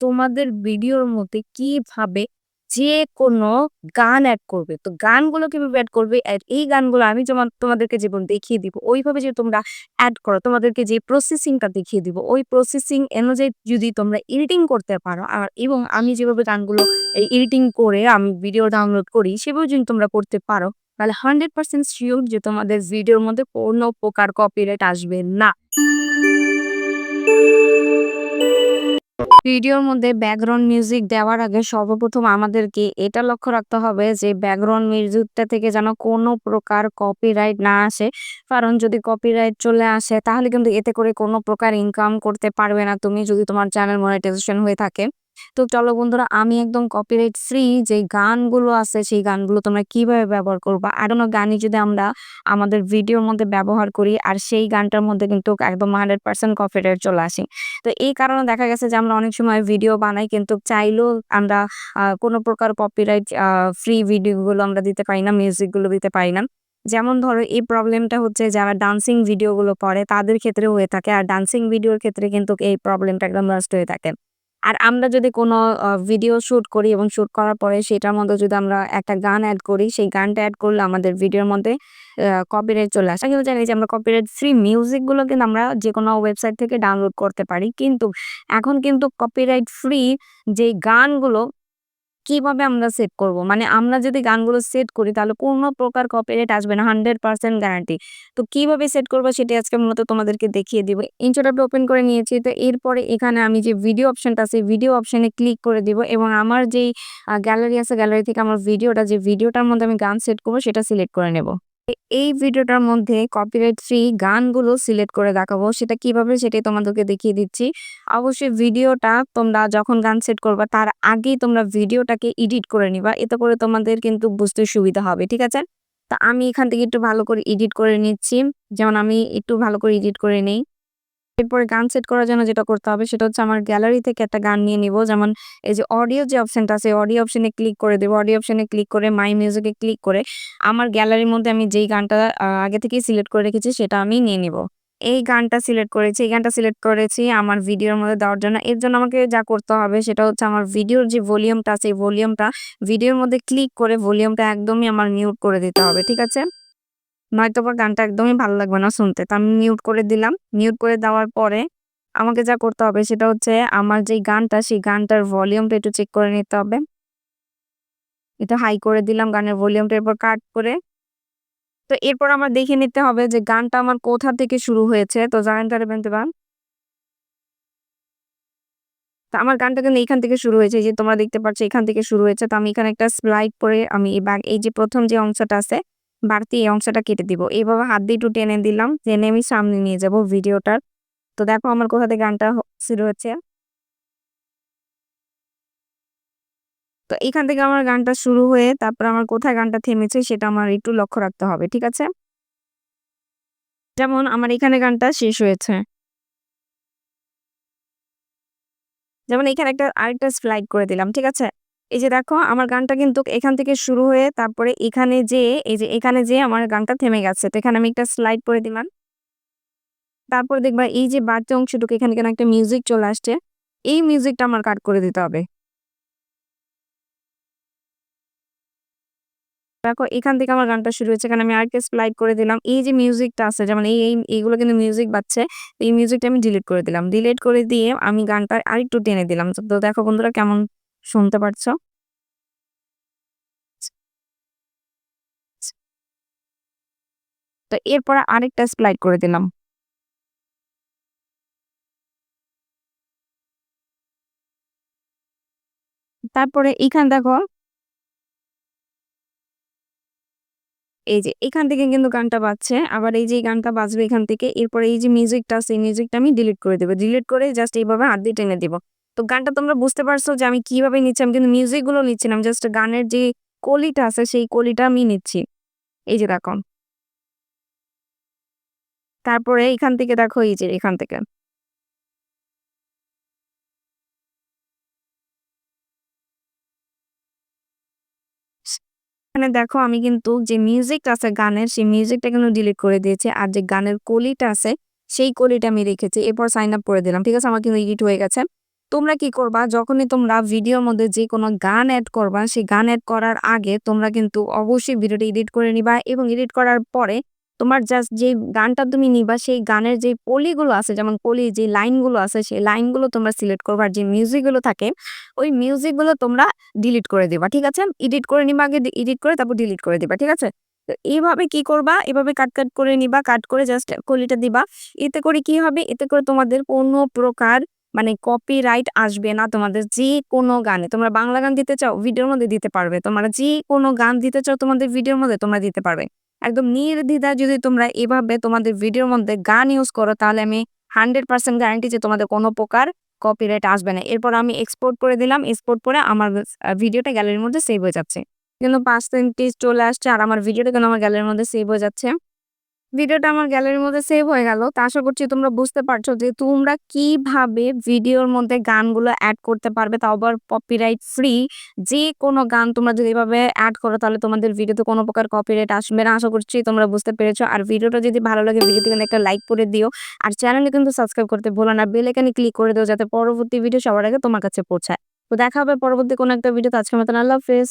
তোমাদের ভিডিওর মধ্যে কীভাবে যে কোনো গান অ্যাড করবে। তো গানগুলো কীভাবে এড করবে? আর এই গানগুলো আমি যেমন তোমাদেরকে যেমন দেখিয়ে দিব, ওইভাবে যে তোমরা এড করো, তোমাদেরকে যে প্রসেসিংটা দেখিয়ে দিব, ওই প্রসেসিং অনুযায়ী যদি তোমরা এডিটিং করতে পারো আর এবং আমি যেভাবে গানগুলো এডিটিং করে আমি ভিডিও ডাউনলোড করি, সেভাবে যদি তোমরা করতে পারো, তাহলে হান্ড্রেড পার্সেন্ট শিওর যে তোমাদের ভিডিওর মধ্যে কোনো প্রকার কপিরাইট আসবে না। ভিডিওর মধ্যে ব্যাকগ্রাউন্ড মিউজিক দেওয়ার আগে সর্বপ্রথম আমাদেরকে এটা লক্ষ্য রাখতে হবে যে ব্যাকগ্রাউন্ড মিউজিকটা থেকে যেন কোনো প্রকার কপিরাইট না আসে। কারণ যদি কপিরাইট চলে আসে, তাহলে কিন্তু এতে করে কোনো প্রকার ইনকাম করতে পারবে না তুমি যদি তোমার চ্যানেল মনিটাইজেশন হয়ে থাকে। তো চলো বন্ধুরা আমি একদম কপিরাইট ফ্রি যে গানগুলো আছে সেই গানগুলো তোমরা কীভাবে ব্যবহার করব আর কোনো গানই যদি আমরা আমাদের ভিডিওর মধ্যে ব্যবহার করি আর সেই গানটার মধ্যে কিন্তু একদম 100% কপিরাইট চলে আসে। তো এই কারণে দেখা গেছে যে আমরা অনেক সময় ভিডিও বানাই কিন্তু চাইলেও আমরা কোনো প্রকার কপিরাইট ফ্রি ভিডিওগুলো আমরা দিতে পারি না, মিউজিকগুলো দিতে পারি না। যেমন ধরো এই প্রবলেমটা হচ্ছে যারা ডান্সিং ভিডিওগুলো করে তাদের ক্ষেত্রে হয়ে থাকে। আর ডান্সিং ভিডিওর ক্ষেত্রে কিন্তু এই প্রবলেমটা একদম মাস্ট হয়ে থাকে। আর আমরা যদি কোনো ভিডিও শ্যুট করি এবং শ্যুট করার পরে সেটার মধ্যে যদি আমরা একটা গান অ্যাড করি, সেই গানটা অ্যাড করলে আমাদের ভিডিওর মধ্যে কপিরাইট চলে আসে। কিন্তু জানি যে আমরা কপিরাইট ফ্রি মিউজিকগুলো কিন্তু আমরা যে কোনো ওয়েবসাইট থেকে ডাউনলোড করতে পারি। কিন্তু এখন কিন্তু কপিরাইট ফ্রি যেই গানগুলো কীভাবে আমরা সেট করব? মানে আমরা যদি গানগুলো সেট করি, তাহলে কোনো প্রকার কপিরাইট আসবে না 100% গ্যারান্টি। তো কীভাবে সেট করব সেটি আজকে মূলত তোমাদেরকে দেখিয়ে দিব। ইনস্টাগ্রামটা ওপেন করে নিয়েছি। তো এরপরে এখানে আমি যে ভিডিও অপশনটা আছে ভিডিও অপশনে ক্লিক করে দিব এবং আমার যেই গ্যালারি আছে গ্যালারি থেকে আমার ভিডিওটা যে ভিডিওটার মধ্যে আমি গান সেট করব, সেটা সিলেক্ট করে নেব। এই ভিডিওটার মধ্যে কপিরাইট ফ্রি গানগুলো সিলেক্ট করে দেখাবো। সেটা কীভাবে সেটাই তোমাদেরকে দেখিয়ে দিচ্ছি। অবশ্যই ভিডিওটা তোমরা যখন গান সেট করবা, তার আগেই তোমরা ভিডিওটাকে এডিট করে নিবা। এতে করে তোমাদের কিন্তু বুঝতে সুবিধা হবে। ঠিক আছে? তা আমি এখান থেকে একটু ভালো করে এডিট করে নিচ্ছি। যেমন আমি একটু ভালো করে এডিট করে নেই। এরপরে গান সেট করার জন্য যেটা করতে হবে সেটা হচ্ছে আমার গ্যালারি থেকে একটা গান নিয়ে নিব। যেমন এই যে অডিও যে অপশনটা আছে অডিও অপশনে ক্লিক করে দেব। অডিও অপশনে ক্লিক করে মাই মিউজিকে ক্লিক করে আমার গ্যালারির মধ্যে আমি যেই গানটা আগে থেকেই সিলেক্ট করে রেখেছি সেটা আমি নিয়ে নিব। এই গানটা সিলেক্ট করেছি। এই গানটা সিলেক্ট করেছি আমার ভিডিওর মধ্যে দেওয়ার জন্য। এর জন্য আমাকে যা করতে হবে সেটা হচ্ছে আমার ভিডিওর যে ভলিউমটা আছে, এই ভলিউমটা ভিডিওর মধ্যে ক্লিক করে ভলিউমটা একদমই আমার মিউট করে দিতে হবে। ঠিক আছে? নয়তোবা গানটা একদমই ভালো লাগবে না শুনতে। তো আমি মিউট করে দিলাম। মিউট করে দেওয়ার পরে আমাকে যা করতে হবে সেটা হচ্ছে আমার যেই গানটা, সেই গানটার ভলিউমটা একটু চেক করে নিতে হবে। এটা হাই করে দিলাম গানের ভলিউমটা এরপর কাট করে তো এরপর আমার দেখে নিতে হবে যে গানটা আমার কোথা থেকে শুরু হয়েছে। তো জানেন তাহলে বেনতেবান তো আমার গানটা কিন্তু এইখান থেকে শুরু হয়েছে। যে তোমরা দেখতে পাচ্ছ এখান থেকে শুরু হয়েছে। তো আমি এখানে একটা স্লাইড করে আমি এই যে প্রথম যে অংশটা আছে বাড়তি এই অংশটা কেটে দিব। এইভাবে হাত দিয়ে একটু টেনে দিলাম। টেনে আমি সামনে নিয়ে যাব ভিডিওটার। তো দেখো আমার কোথা থেকে গানটা শুরু হচ্ছে। তো এখান থেকে আমার গানটা শুরু হয়ে তারপর আমার কোথায় গানটা থেমেছে সেটা আমার একটু লক্ষ্য রাখতে হবে। ঠিক আছে? যেমন আমার এখানে গানটা শেষ হয়েছে। যেমন এখানে একটা, আরেকটা স্লাইড করে দিলাম। ঠিক আছে? এই যে দেখো আমার গানটা কিন্তু এখান থেকে শুরু হয়ে তারপরে এখানে যেয়ে এই যে এখানে যেয়ে আমার গানটা থেমে গেছে। তো এখানে আমি একটা স্লাইড করে দিলাম। তারপর দেখবা এই যে বাড়তি অংশটুকু এখানে কেন একটা মিউজিক চলে আসছে। এই মিউজিকটা আমার কাট করে দিতে হবে। দেখো এখান থেকে আমার গানটা শুরু হয়েছে। এখানে আমি আরেকটা স্লাইড করে দিলাম। এই যে মিউজিকটা আছে যেমন এই, এই এইগুলো কিন্তু মিউজিক বাজছে। এই মিউজিকটা আমি ডিলিট করে দিলাম। ডিলিট করে দিয়ে আমি গানটা আরেকটু টেনে দিলাম। তো দেখো বন্ধুরা কেমন শুনতে পারছ? তো এরপরে আরেকটা স্লাইড করে দিলাম। তারপরে এইখানে দেখো এই যে এখান থেকে কিন্তু গানটা বাজছে। আবার এই যে গানটা বাজবে এখান থেকে। এরপরে এই যে মিউজিকটা আছে, এই মিউজিকটা আমি ডিলিট করে দেবো ডিলিট করে জাস্ট এইভাবে হাত দিয়ে টেনে দিব। তো গানটা তোমরা বুঝতে পারছ যে আমি কীভাবে নিচ্ছি। আমি কিন্তু মিউজিকগুলো নিচ্ছি না। জাস্ট গানের যে কলিটা আছে, সেই কলিটা আমি নিচ্ছি। এই যে দেখো। তারপরে এখান থেকে দেখো, এই যে এখান থেকে। দেখো, আমি কিন্তু যে মিউজিকটা আছে গানের, সেই মিউজিকটা কিন্তু ডিলিট করে দিয়েছি। আর যে গানের কলিটা আছে, সেই কলিটা আমি রেখেছি। এরপর সাইন আপ করে দিলাম। ঠিক আছে? আমার কিন্তু এডিট হয়ে গেছে। তোমরা কি করবা? যখনই তোমরা ভিডিওর মধ্যে যে কোনো গান অ্যাড করবা, সেই গান অ্যাড করার আগে তোমরা কিন্তু অবশ্যই ভিডিওটা এডিট করে নিবা এবং এডিট করার পরে তোমার জাস্ট যে গানটা তুমি নিবা, সেই গানের যে পলিগুলো আছে, যেমন পলি যে লাইনগুলো আছে, সেই লাইনগুলো তোমরা সিলেক্ট করবা যে মিউজিকগুলো থাকে, ওই মিউজিকগুলো তোমরা ডিলিট করে দিবা, ঠিক আছে? এডিট করে নিবা আগে এডিট করে তারপর ডিলিট করে দিবা, ঠিক আছে? তো এইভাবে কি করবা? এভাবে কাট কাট করে নিবা কাট করে জাস্ট কলিটা দিবা। এতে করে কি হবে? এতে করে তোমাদের কোনো প্রকার মানে কপিরাইট আসবে না তোমাদের যে কোনো গানে। তোমরা বাংলা গান দিতে চাও ভিডিওর মধ্যে দিতে পারবে। তোমরা যে কোনো গান দিতে চাও, তোমাদের ভিডিওর মধ্যে তোমরা দিতে পারবে। একদম নির্দ্বিধায় যদি তোমরা এভাবে তোমাদের ভিডিওর মধ্যে গান ইউজ করো, তাহলে আমি হান্ড্রেড পার্সেন্ট গ্যারান্টি যে তোমাদের কোনো প্রকার কপিরাইট আসবে না। এরপর আমি এক্সপোর্ট করে দিলাম এক্সপোর্ট করে আমার ভিডিওটা গ্যালারির মধ্যে সেভ হয়ে যাচ্ছে। কিন্তু পার্সেন্টেজ চলে আসছে আর আমার ভিডিওটা কিন্তু আমার গ্যালারির মধ্যে সেভ হয়ে যাচ্ছে। ভিডিওটা আমার গ্যালারির মধ্যে সেভ হয়ে গেল। তা আশা করছি তোমরা বুঝতে পারছ যে তোমরা কীভাবে ভিডিওর মধ্যে গানগুলো অ্যাড করতে পারবে, তাও আবার কপিরাইট ফ্রি যে কোনো গান তোমরা যদি এভাবে অ্যাড করো, তাহলে তোমাদের ভিডিওতে কোনো প্রকার কপিরাইট আসবে না। আশা করছি তোমরা বুঝতে পেরেছ। আর ভিডিওটা যদি ভালো লাগে ভিডিওতে কিন্তু একটা লাইক করে দিও। আর চ্যানেলে কিন্তু সাবস্ক্রাইব করতে ভুলো না। বেল এখানে ক্লিক করে দিও যাতে পরবর্তী ভিডিও সবার আগে তোমার কাছে পৌঁছায়। তো দেখা হবে পরবর্তী কোনো একটা ভিডিওতে আজকের মতন আল্লাহ হাফেজ।